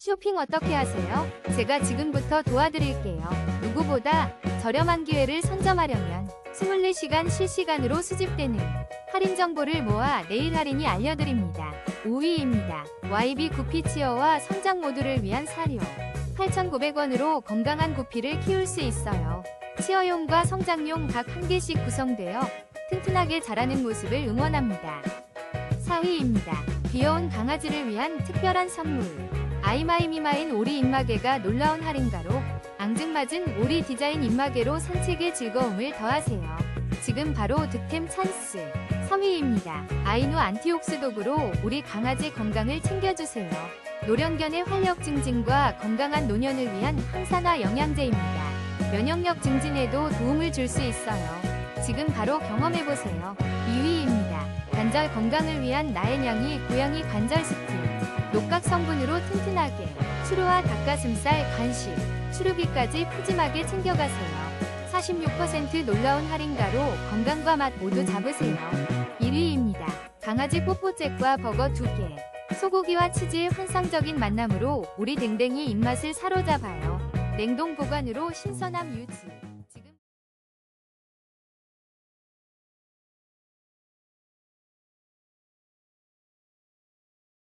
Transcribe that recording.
쇼핑 어떻게 하세요? 제가 지금부터 도와드릴게요. 누구보다 저렴한 기회를 선점하려면 24시간 실시간으로 수집되는 할인 정보를 모아 내일 할인이 알려드립니다. 5위입니다. YB 구피 치어와 성장 모두를 위한 사료. 8,900원으로 건강한 구피를 키울 수 있어요. 치어용과 성장용 각 한 개씩 구성되어 튼튼하게 자라는 모습을 응원합니다. 4위입니다. 귀여운 강아지를 위한 특별한 선물. 아이마이미마인 오리 입마개가 놀라운 할인가로 앙증맞은 오리 디자인 입마개로 산책의 즐거움을 더하세요. 지금 바로 득템 찬스. 3위입니다. 아이누 안티옥스독으로 우리 강아지 건강을 챙겨주세요. 노령견의 활력 증진과 건강한 노년을 위한 항산화 영양제입니다. 면역력 증진에도 도움을 줄 수 있어요. 지금 바로 경험해보세요. 2위입니다. 관절 건강을 위한 나의 이 고양이 관절 스틱. 녹각 성분으로 튼튼하게 추루와 닭가슴살, 간식, 추루기까지 푸짐하게 챙겨가세요. 46% 놀라운 할인가로 건강과 맛 모두 잡으세요. 1위입니다. 강아지 뽀뽀잭과 버거 2개. 소고기와 치즈의 환상적인 만남으로 우리 댕댕이 입맛을 사로잡아요. 냉동 보관으로 신선함 유지.